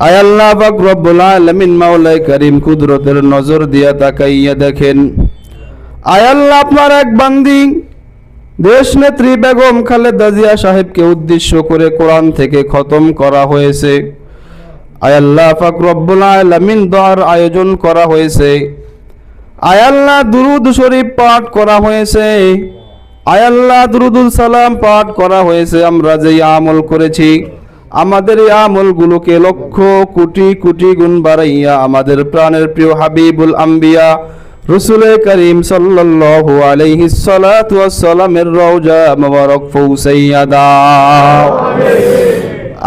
আয় আল্লাহ পাক রব্বুল আলামিন মাওলাই করিম কুদরতের নজর দিয়া তাকাইয়া দেখেন। আয় আল্লাহ আপনার এক বান্দি দেশ নেত্রী বেগম খালেদা জিয়া সাহেবকে উদ্দেশ্য করে কোরআন থেকে খতম করা হয়েছে। আয় আল্লাহ পাক রব্বুল আলামিন দোয়ার আয়োজন করা হয়েছে। আয় আল্লাহ দুরুদ শরীফ পাঠ করা হয়েছে। আয় আল্লাহ দুরুদুল সালাম পাঠ করা হয়েছে। আমরা যেই আমল করেছি আমাদের এই আমলগুলোকে লক্ষ কোটি কোটি গুণ বাড়াইয়া আমাদের প্রাণের প্রিয় হাবিবুল আম্বিয়া, রসুল করিম সাল্লাল্লাহু আলাইহি সালাতু ওয়াসসালামের রওজা মুবারক পৌঁছাইয়া দাও। আয়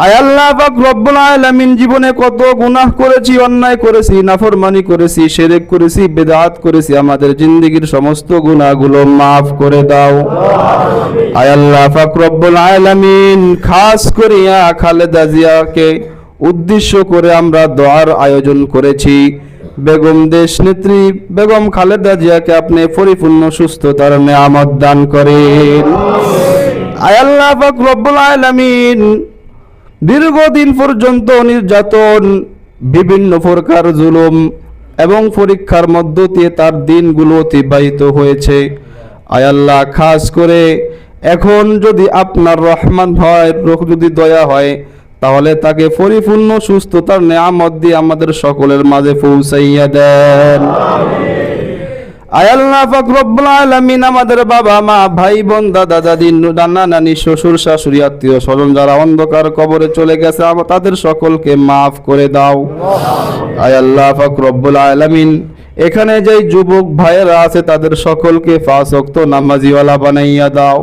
আল্লাহ পাক রব্বুল আলামিন জীবনে কত গুনাহ করেছি, অন্যায় করেছি, নাফরমানি করেছি, শিরক করেছি বিদআত করেছি, আমাদের জিন্দেগীর সমস্ত গুনাহগুলো মাফ করে দাও। আয় আল্লাহ পাক রব্বুল আলামিন, খাস করিয়া খালেদা জিয়াকে উদ্দেশ্য করে আমরা দোয়ার আয়োজন করেছি। বেগম দেশ নেত্রী, বেগম খালেদা জিয়াকে আপনি পরিপূর্ণ সুস্থতার নেয়ামত দান করেন। আয় আল্লাহ পাক রব্বুল আলামিন দীর্ঘদিন পর্যন্ত নির্যাতন, বিভিন্ন প্রকার জুলুম এবং পরীক্ষার মধ্য দিয়ে তার দিনগুলো অতিবাহিত হয়েছে। আয়াল্লাহ খাস করে এখন যদি আপনার রহমান হয় যদি দয়া হয়, তাহলে তাকে পরিপূর্ণ সুস্থতার নেয়ামত দিয়ে আমাদের সকলের মাঝে পৌঁছাইয়া দেন। আয়াল্লাহ পাক রব্বুল আমাদের বাবা, মা, ভাই, বোন, দাদা, দাদি নানা, নানি, শ্বশুর, শাশুড়ি, আত্মীয় স্বজন যারা অন্ধকার কবরে চলে গেছে তাদের সকলকে মাফ করে দাও। আয়াল্লাহ পাক রব্বুল আলামিন, এখানে যে যুবক ভাইয়েরা আছে, তাদের সকলকে ওয়াক্ত নামাজিওয়ালা বানাইয়া দাও।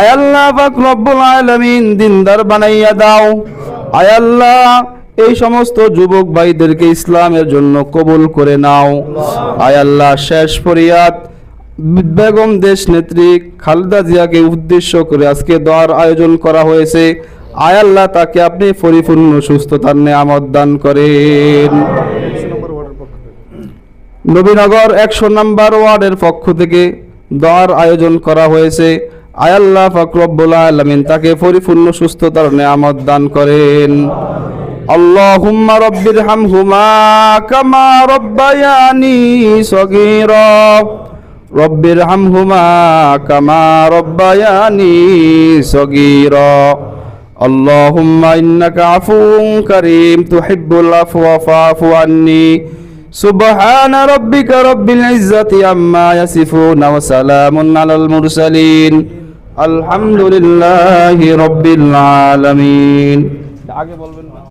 আয়াল্লাহ পাক রব্বুল আলামিন দিনদার বানাইয়া দাও। আয়াল্লাহ এই সমস্ত যুবক ভাইদেরকে ইসলামের জন্য কবুল করে নাও। আয় আল্লাহ, শেষ ফরিয়াদ। বেগম দেশ নেত্রী খালেদা জিয়াকে উদ্দেশ্য করে আজকে দোয়ার আয়োজন করা হয়েছে। আয় আল্লাহ, তাকে আপনি পরিপূর্ণ সুস্থতার নেয়ামত দান করেন। নবীনগর একশো নম্বর ওয়ার্ডের পক্ষ থেকে দোয়ার আয়োজন করা হয়েছে। আয়াল্লাহ ফাকরব্বুল আলমিন, তাকে পরিপূর্ণ সুস্থতার নেয়ামত দান করেন। اللهم رب ارحمهما كما ربياني صغيرا رب ارحمهما كما ربياني صغيرا اللهم إنك عفو كريم تحب العفو فاعف عني سبحان ربك رب العزة عما يصفون وسلام على المرسلين الحمد لله رب العالمين